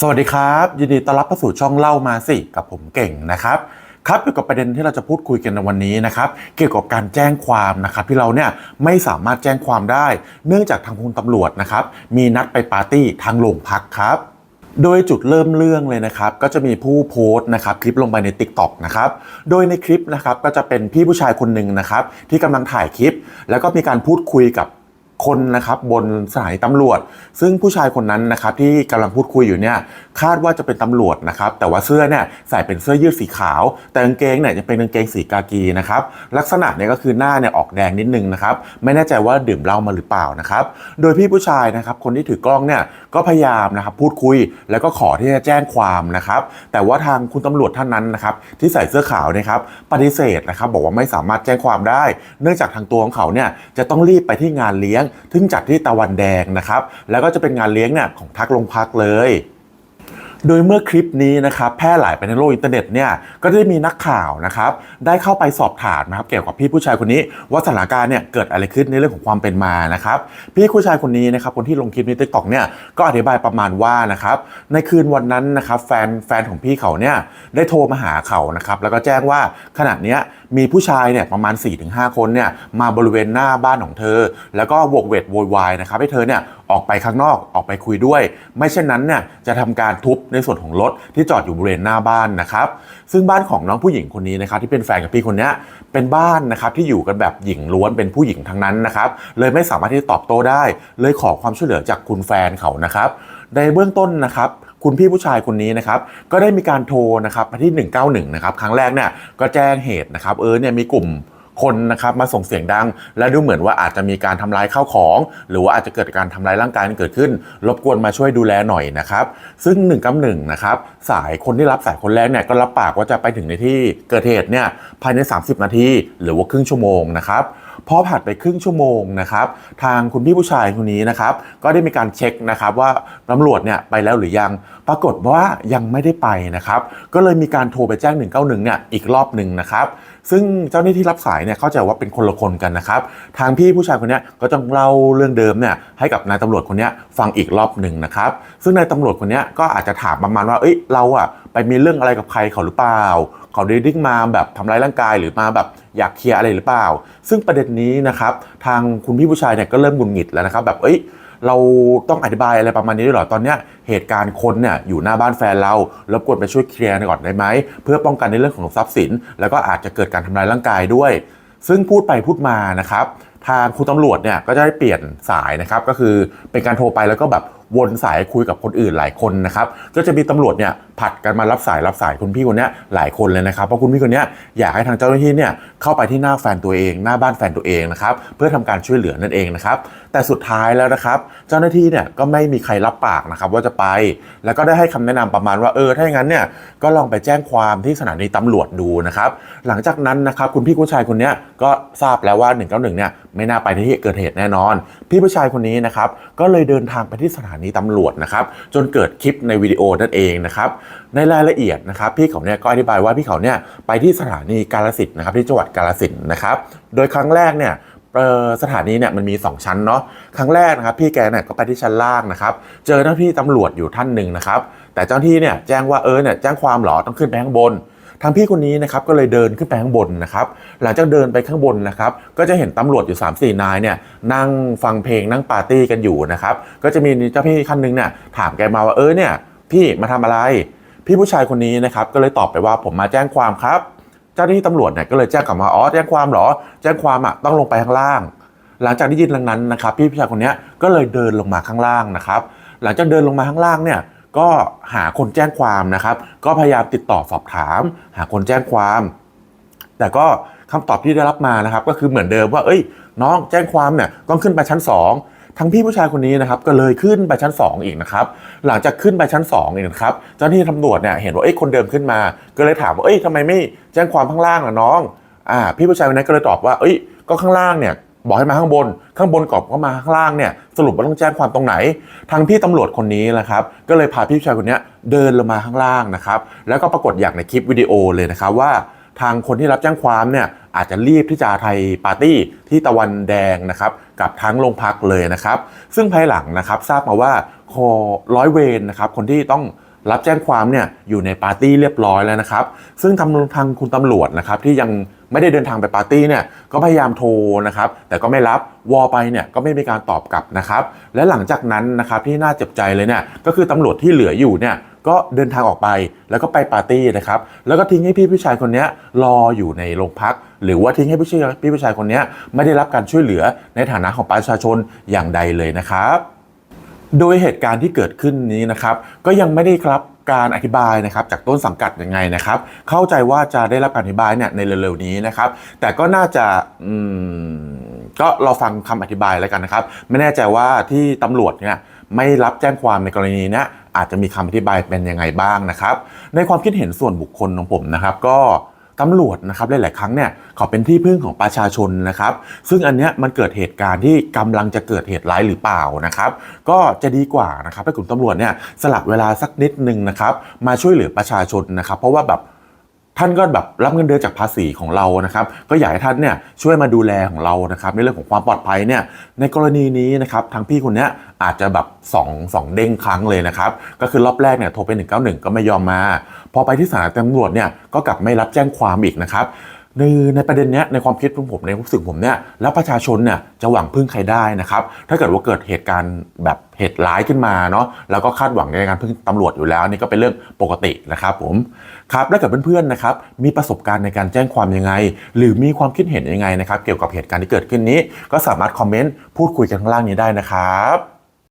สวัสดีครับ ยินดีต้อนรับเข้าสู่ช่องเล่ามาสิกับผมเก่งนะครับครับเกี่ยวกับประเด็นที่เราจะพูดคุยกันในวันนี้นะครับ เกี่ยวกับการแจ้งความนะครับที่เราเนี่ยไม่สามารถแจ้งความได้ เนื่องจากทางคุณตำรวจนะครับมีนัดไปปาร์ตี้ทางโรงพักครับโดยจุดเริ่มเรื่องเลยนะครับ ก็จะมีผู้โพสต์นะครับคลิปลงไปใน Tik t o อกนะครับโดยในคลิปนะครับก็จะเป็นพี่ผู้ชายคนหนึ่งนะครับที่กำลังถ่ายคลิป แล้วก็มีการพูดคุยกับ คนนะครับบนสานีตำรวจ ซึ่งผู้ชายคนนั้นนะครับที่กำลังพูดคุยอยู่เนี่ยคาดว่าจะเป็นตำรวจนะครับแต่ว่าเสื้อเนี่ยใส่เป็นเสื้อยืดสีขาว แต่กางเกงเนี่ยจะเป็นกางเกงสีกากีนะครับลักษณะเนี่ยก็คือหน้าเนี่ยออกแดงนิดนึงนะครับไม่แน่ใจว่าดื่มเหล้ามาหรือเปล่านะครับโดยพี่ผู้ชายนะครับคนที่ถือกล้องเนี่ยก็พยายามนะครับพูดคุยแล้วก็ขอที่จะแจ้งความนะครับแต่ว่าทางคุณตำรวจท่านนั้นนะครับที่ใส่เสื้อขาวนะครับปฏิเสธนะครับบอกว่าไม่สามารถแจ้งความได้ เนื่องจากทางตัวของเขาเนี่ยจะต้องรีบไปที่งานเลี้ยงถึงจัดที่ตะวันแดงนะครับ แล้วก็จะเป็นงานเลี้ยงเนี่ยของทักโรงพักเลย โดยเมื่อคลิปนี้นะครับแพร่หลายไปในโลกอินเทอร์เน็ตเนี่ยก็ได้มีนักข่าวนะครับได้เข้าไปสอบถามนะครับเกี่ยวกับพี่ผู้ชายคนนี้ว่าสถานการณ์เนี่ยเกิดอะไรขึ้นในเรื่องของความเป็นมานะครับพี่ผู้ชายคนนี้นะครับคนที่ลงคลิปในติ๊กต็อกเนี่ยก็อธิบายประมาณว่านะครับในคืนวันนั้นนะครับแฟนแฟนของพี่เขาเนี่ยได้โทรมาหาเขานะครับแล้วก็แจ้งว่าขณะเนี้ยมีผู้ชายเนี่ยประมาณ 4-5 คนเนี่ยมาบริเวณหน้าบ้านของเธอ แล้วก็วกเวกโวยวายนะครับให้เธอเนี่ย ออกไปข้างนอกออกไปคุยด้วย ไม่เช่นนั้นเนี่ยจะทำการทุบในส่วนของรถที่จอดอยู่บริเวณหน้าบ้านนะครับ ซึ่งบ้านของน้องผู้หญิงคนนี้นะครับที่เป็นแฟนกับพี่คนนี้เป็นบ้านนะครับที่อยู่กันแบบหญิงล้วนเป็นผู้หญิงทั้งนั้นนะครับเลยไม่สามารถที่จะตอบโต้ได้ เลยขอความช่วยเหลือจากคุณแฟนเขานะครับ ในเบื้องต้นนะครับคุณพี่ผู้ชายคนนี้นะครับก็ได้มีการโทรนะครับมาที่ 191 นะครับครั้งแรกเนี่ยก็แจ้งเหตุนะครับเออเนี่ยมีกลุ่ม คนนะครับมาส่งเสียงดัง และดูเหมือนว่าอาจจะมีการทำลายข้าวของ หรือว่าอาจจะเกิดการทำลายร่างกายเกิดขึ้น รบกวนมาช่วยดูแลหน่อยนะครับซึ่ง1นึ่งกับหนึ่งนะครับสายคนที่รับสายคนแรกเนี่ยก็รับปากว่าจะไปถึงในที่เกิดเหตุเนี่ยภายใน 30 นาทีหรือว่าครึ่งชั่วโมงนะครับ พอผ่านไปครึ่งชั่วโมงนะครับ ทางคุณพี่ผู้ชายคนนี้นะครับ ก็ได้มีการเช็คนะครับว่าตำรวจเนี่ยไปแล้วหรือยัง ปรากฏว่ายังไม่ได้ไปนะครับ ก็เลยมีการโทรไปแจ้ง 191 เนี่ยอีกรอบหนึ่งนะครับ ซึ่งเจ้าหน้าที่รับสายเนี่ยเข้าใจว่าเป็นคนละคนกันนะครับ ทางพี่ผู้ชายคนนี้ก็ต้องเล่าเรื่องเดิมเนี่ยให้กับนายตำรวจคนนี้ฟังอีกรอบหนึ่งนะครับ ซึ่งนายตำรวจคนนี้ก็อาจจะถามประมาณว่า เอ้ยเราอะไปมีเรื่องอะไรกับใครเขาหรือเปล่า เขาได้ดิ้งมาแบบทำร้ายร่างกายหรือมาแบบอยากเคลียร์อะไรหรือเปล่า ซึ่งประเด็นนี้นะครับทางคุณพี่ผู้ชายเนี่ยก็เริ่มหงุดหงิดแล้วนะครับแบบเอ้ยเราต้องอธิบายอะไรประมาณนี้ด้วยเหรอ ตอนเนี้ยเหตุการณ์คนเนี่ยอยู่หน้าบ้านแฟนเรารบกวนไปช่วยเคลียร์ก่อนได้ไหม เพื่อป้องกันในเรื่องของทรัพย์สิน แล้วก็อาจจะเกิดการทำลายร่างกายด้วย ซึ่งพูดไปพูดมานะครับ ทางคุณตำรวจเนี่ยก็จะได้เปลี่ยนสายนะครับ ก็คือเป็นการโทรไปแล้วก็แบบ วนสายคุยกับคนอื่นหลายคนนะครับก็จะมีตำรวจเนี่ยผัดกันมารับสายรับสายคุณพี่คนนี้หลายคนเลยนะครับเพราะคุณพี่คนนี้อยากให้ทางเจ้าหน้าที่เนี่ยเข้าไปที่หน้าแฟนตัวเอง หน้าบ้านแฟนตัวเองนะครับเพื่อทำการช่วยเหลือนั่นเองนะครับแต่สุดท้ายแล้วนะครับ เจ้าหน้าที่เนี่ยก็ไม่มีใครรับปากนะครับว่าจะไป แล้วก็ได้ให้คำแนะนำประมาณว่าเออถ้าอย่างนั้นเนี่ยก็ลองไปแจ้งความที่สถานีตำรวจดูนะครับหลังจากนั้นนะครับคุณพี่ผู้ชายคนนี้ก็ทราบแล้วว่า 191เนี่ยไม่น่าไปที่เกิดเหตุแน่นอน พี่ผู้ชายคนนี้นะครับก็เลยเดินทางไปที่สถานตำรวจนะครับจนเกิดคลิปในวิดีโอนั่นเองนะครับในรายละเอียดนะครับพี่เขาเนี่ยก็อธิบายว่าพี่เขาเนี่ยไปที่สถานีกาลสินนะครับที่จังหวัดกาลสินนะครับโดยครั้งแรกเนี่ยสถานีเนี่ยมันมี 2 ชั้นเนาะครั้งแรกนะครับพี่แกเนี่ยก็ไปที่ชั้นล่างนะครับเจอเจ้าหน้าที่ตำรวจอยู่ท่านหนึ่งนะครับแต่เจ้าหน้าที่เนี่ยแจ้งว่าเออเนี่ยแจ้งความเหรอต้องขึ้นไปข้างบน ทางพี่คนนี้นะครับก็เลยเดินขึ้นไปข้างบนนะครับหลังจากเดินไปข้างบนนะครับก็จะเห็นตำรวจอยู่ 3 4 นายเนี่ยนั่งฟังเพลงนั่งปาร์ตี้กันอยู่นะครับก็จะมีเจ้าพี่ขั้นหนึงเนี่ยถามแกมาว่าเออเนี่ยพี่มาทำอะไร พี่ผู้ชายคนนี้นะครับก็เลยตอบไปว่าผมมาแจ้งความครับ เจ้าหน้าที่ตำรวจเนี่ยก็เลยแจ้งกลับมาอ๋อแจ้งความเหรอ แจ้งความอะต้องลงไปข้างล่าง หลังจากที่ยินดังนั้นนะครับ พี่ผู้ชายคนนี้ก็เลยเดินลงมาข้างล่างนะครับ หลังจากเดินลงมาข้างล่างเนี่ย ก็หาคนแจ้งความนะครับ ก็พยายามติดต่อสอบถาม หาคนแจ้งความ แต่ก็คำตอบที่ได้รับมานะครับ ก็คือเหมือนเดิมว่าเอ้ย น้องแจ้งความเนี่ยต้องขึ้นไปชั้น 2 ทั้งพี่ผู้ชายคนนี้นะครับ ก็เลยขึ้นไปชั้น 2 อีกนะครับ หลังจากขึ้นไปชั้น 2อีกนะครับ เจ้าหน้าที่ตำรวจเนี่ยเห็นว่าเอ้ยคนเดิมขึ้นมา ก็เลยถามว่าเอ้ยทำไมไม่แจ้งความข้างล่างล่ะน้องอ่าพี่ผู้ชายคนนั้นก็เลยตอบว่าเอ้ยก็ข้างล่างเนี่ย บอกให้มาข้างบน ข้างบนกรอบก็มาข้างล่างเนี่ยสรุปว่าต้องแจ้งความตรงไหน ทางพี่ตำรวจคนนี้นะครับ ก็เลยพาพี่ชายคนนี้เดินลงมาข้างล่างนะครับ แล้วก็ปรากฏอย่างในคลิปวิดีโอเลยนะครับว่าทางคนที่รับแจ้งความเนี่ยอาจจะรีบที่จะไทยปาร์ตี้ที่ตะวันแดงนะครับกับทั้งโรงพักเลยนะครับ ซึ่งภายหลังนะครับทราบมาว่าคอร้อยเวรนะครับคนที่ต้อง รับแจ้งความเนี่ยอยู่ในปาร์ตี้เรียบร้อยแล้วนะครับ ซึ่งทางทางคุณตำรวจนะครับที่ยังไม่ได้เดินทางไปปาร์ตี้เนี่ยก็พยายามโทรนะครับ แต่ก็ไม่รับวอลไปเนี่ยก็ไม่มีการตอบกลับนะครับ และหลังจากนั้นนะครับที่น่าเจ็บใจเลยเนี่ยก็คือตำรวจที่เหลืออยู่เนี่ยก็เดินทางออกไปแล้วก็ไปปาร์ตี้นะครับ แล้วก็ทิ้งให้พี่ผู้ชายคนนี้รออยู่ในโรงพัก หรือว่าทิ้งให้พี่ผู้ชายพี่ผู้ชายคนนี้ไม่ได้รับการช่วยเหลือในฐานะของประชาชนอย่างใดเลยนะครับ โดยเหตุการณ์ที่เกิดขึ้นนี้นะครับ ก็ยังไม่ได้รับการอธิบายนะครับจากต้นสังกัดยังไงนะครับ เข้าใจว่าจะได้รับการอธิบายเนี่ยในเร็วๆนี้นะครับ แต่ก็น่าจะอืมก็เราฟังคำอธิบายแล้วกันนะครับ ไม่แน่ใจว่าที่ตำรวจเนี่ยไม่รับแจ้งความในกรณีนี้อาจจะมีคำอธิบายเป็นยังไงบ้างนะครับ ในความคิดเห็นส่วนบุคคลของผมนะครับ ก็ ตำรวจนะครับหลาย ๆ ครั้งเนี่ยเขาเป็นที่พึ่งของประชาชนนะครับ ซึ่งอันเนี้ยมันเกิดเหตุการณ์ที่กำลังจะเกิดเหตุร้ายหรือเปล่านะครับ ก็จะดีกว่านะครับให้กลุ่มตำรวจเนี่ยสลับเวลาสักนิดนึงนะครับ มาช่วยเหลือประชาชนนะครับ เพราะว่าแบบ ท่านก็แบบรับเงินเดือนจากภาษีของเรานะครับ ก็อยากให้ท่านเนี่ยช่วยมาดูแลของเรานะครับในเรื่องของความปลอดภัยเนี่ยในกรณีนี้นะครับทางพี่คนเนี้ยอาจจะแบบสองสองเด้งครั้งเลยนะครับ ก็คือรอบแรกเนี่ยโทรไป 191 ก็ไม่ยอมมา พอไปที่สถานีตำรวจเนี่ยก็กลับไม่รับแจ้งความอีกนะครับ ในในประเด็นเนี้ยในความคิดของผมในความรู้สึกผมเนี่ยแล้วประชาชนเนี่ยจะหวังพึ่งใครได้นะครับถ้าเกิดว่าเกิดเหตุการณ์แบบเหตุร้ายขึ้นมาเนาะแล้วก็คาดหวังในการพึ่งตำรวจอยู่แล้วนี่ก็เป็นเรื่องปกตินะครับผมครับแล้วกับเพื่อนๆนะครับมีประสบการณ์ในการแจ้งความยังไง หรือมีความคิดเห็นยังไงนะครับเกี่ยวกับเหตุการณ์ที่เกิดขึ้นนี้ ก็สามารถคอมเมนต์พูดคุยกันข้างล่างนี้ได้นะครับ